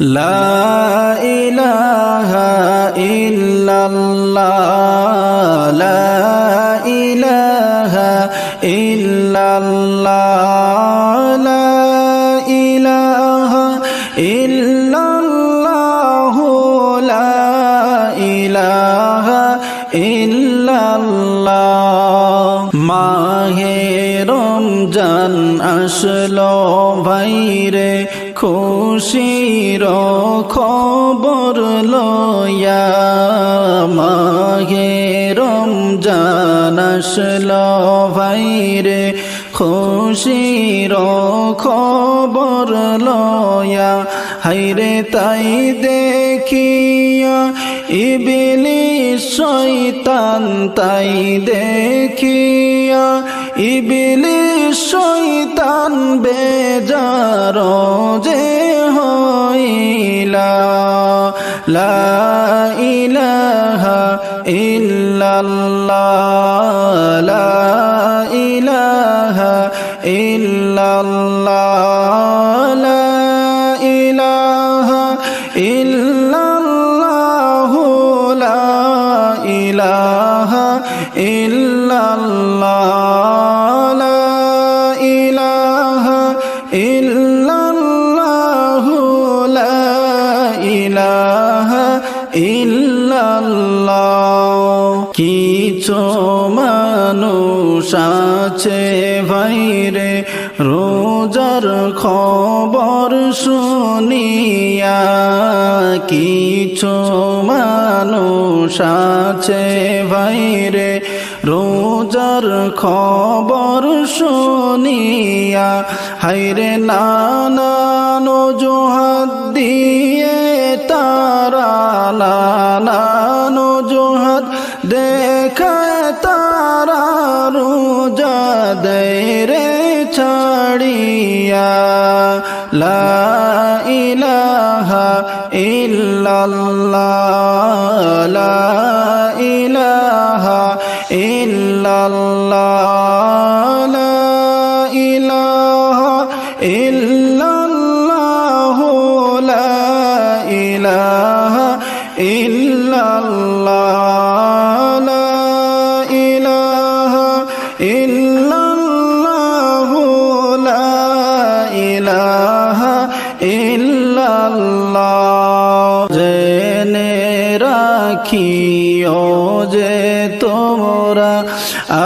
لا إله إلا الله لا إله إلا الله لا إله إلا الله لا إله إلا الله ما هي رمضان أشلو بيره খুশির খবর লয়া মাহে রমজান আসলো ভাইরে খুশির খবর লয়া হাইরে তাই দেখিয়া ইবিলি শৈতান তাই দেখিয়া ইবিলি শৈতান বেজার যে হইলা। লা ইলাহা ইল্লাল্লাহ, লা ইলাহা ইল্লাল্লাহ, লা ইলাহা ইল্লাল্লাহ কিছু মানুষ আছে ভাইরে, রোজার খবর শুনিয়া কিছু মানুষ আছে ভাইরে, রোজার খবর শুনিয়া হাইরে নানান জোহাত দিয়ে তারা নানান জোহাত দেখায় তারা রোজা রে ছাড়িয়া লা ইলাহা ইল্লাল্লাহ লা ইলাহা ইল্লাল্লাহ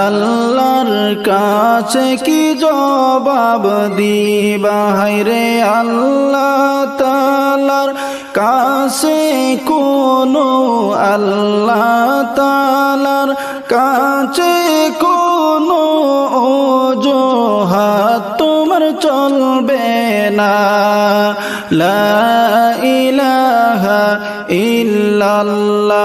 আল্লাহর কাছে কি জবাব দিবা? রে আল্লাহ তালার কাছে কোনো আল্লাহ তালার কাছে কোনো অজোহাত তোমার চলবে না। লা ইলাহা ইল্লাল্লাহ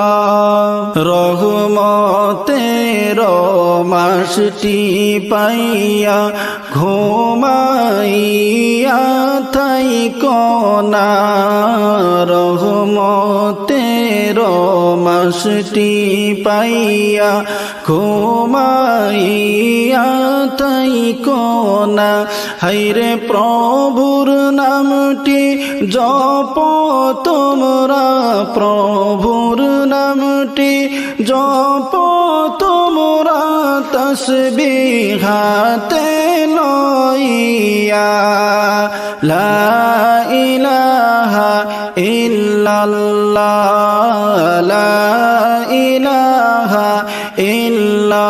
মাসটি পাইয়া ঘুমাইয়া থাই কনা রহমতের মাসটি পাইয়া ঘুমাইয়া তাই কোনা। হাইরে প্রভুর নামটি জপ তোমরা, প্রভুর নামটি জপ তোমরা তসবি হাতে লইয়া। লা ইলাহা ইল্লাল্লাহ, লা ইলাহা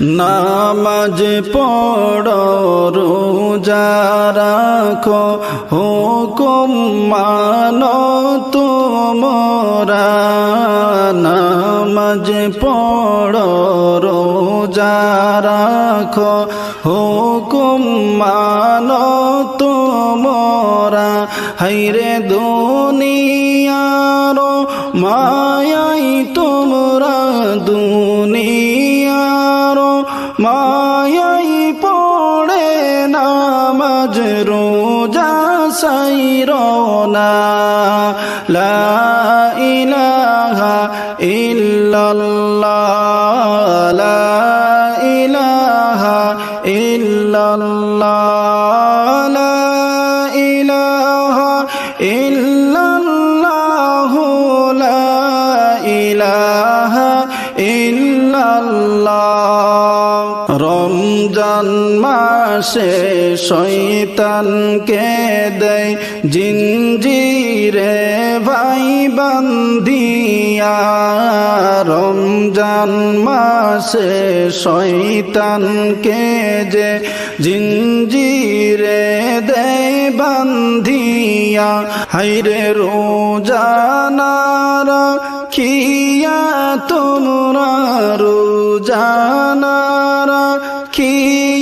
নামাজ পড়, রোজা রাখো। হুকুম মানো তোমরা। নামাজ পড়ো, রোজা রাখো। হুকুম মানো তোমরা। হাইরে দুনিয়ার মায়াই তোমরা দুনিয়ার সাইরনা লা ইলাহা ইলাহা লা ইলাহা লা ইলাহা রমজান মাসে শৈতানকে দেয় জিঞ্জিরে ভাই বন্দিয়া রমজান মাসে শৈতানকে যে জিঞ্জিরে দেয় বন্দিয়া হাইরে রোজানারা খিয়া তোমরা রোজানারা খিয়া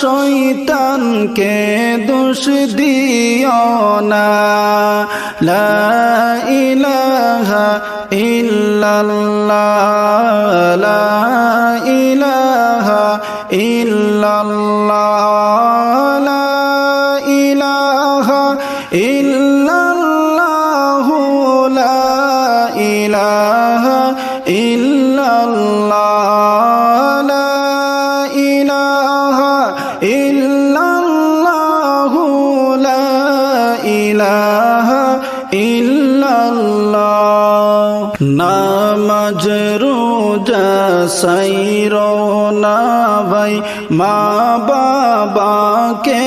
শৈতানকে দোষ দিও না। লা ইলাহা ইল্লাল্লাহ লা রোজা ভাই মা বাবাকে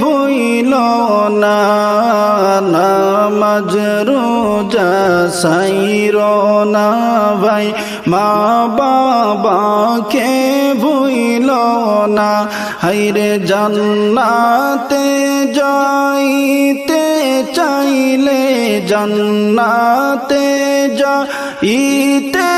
ভুইল না নামাজ রোজা ভাই মা বাবাকে ভুইল না হাইরে জান্নাতে যাইতে চাইলে জান্নাতে যাইতে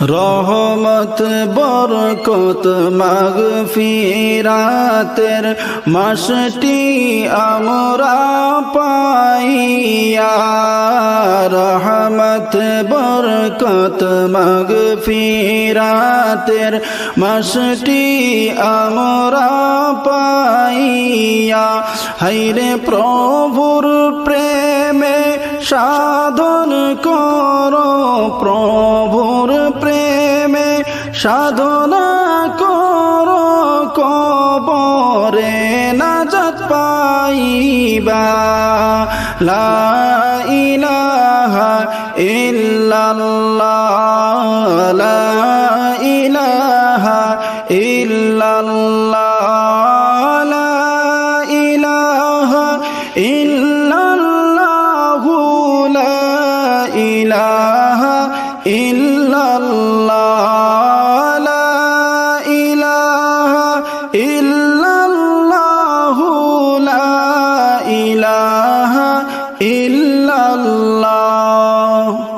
রহমত, বরকত মাগ ফিরাতের মাসটি আমরা পাইয়া। রহমত, বরকত মাগ ফিরাতের মাসটি আমরা পাইয়া। হাইরে প্রভুর প্রেমে সাধন কর প্রভুর প্রেমে সাধনা কর কবরে নাজাত পাইবা। লা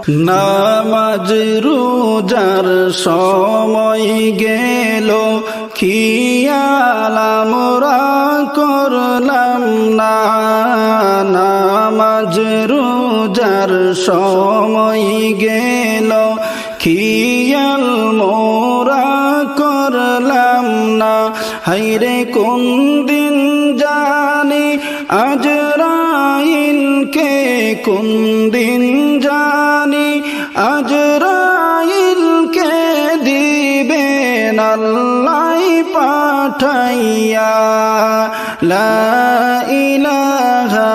নামাজ রোজার সময় গেল খিয়ালামরা করলাম না। নামাজ রোজার সময় গেল, খিয়াল মোরা করলাম না। হাইরে কোন দিন জানি আজরাইল কোন দিন আজরাইলকে দিবেন আল্লাহ পাঠাইয়া লা ইলাহা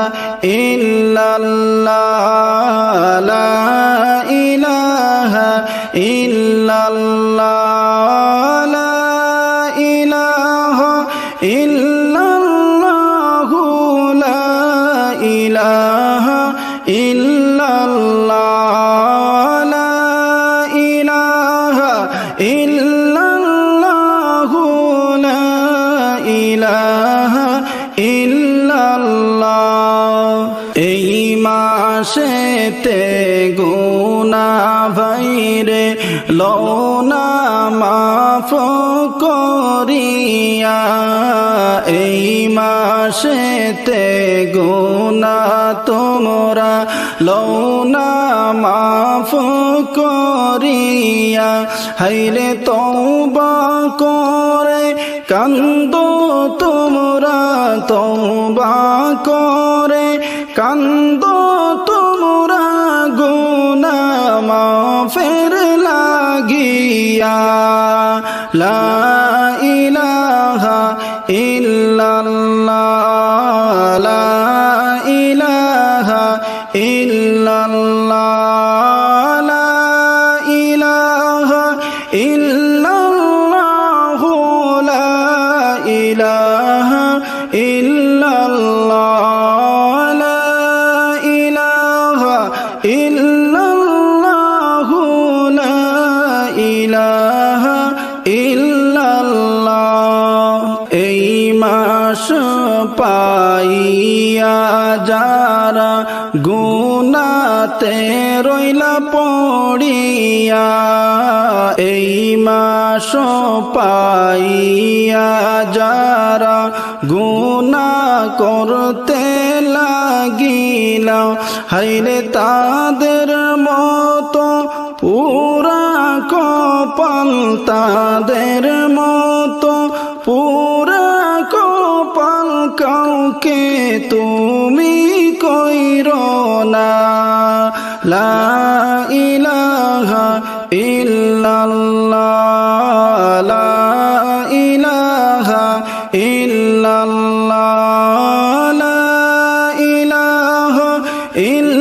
ইল্লাল্লাহ লা ইলাহা ইল্লাল্লাহ। ইল্লাল্লাহ, এই মাসেতে গুনা ভাইরে লৌনা মাফ করিয়া, এই মাসেতে গুনা তোমরা লৌনা মাফ করিয়া, হাইরে করে কান্দ তোমরা তোমবা করে। কান্দ তোমরা গুনা মাফের লাগিয়া। লা পাইয়া যারা গুনাতে রইলা পড়িয়া, এই মাস পাইয়া যারা গুনা করতে লাগিলা হাইরে তাদের মতো পুরা কপাল তাদের মতো পুরা কাউকে তুমি কইর না। লা ইলাহা ইল্লাল্লাহ। লা ইলাহা ইল্লাল্লাহ। লা ইলাহা ইল্লাল্লাহ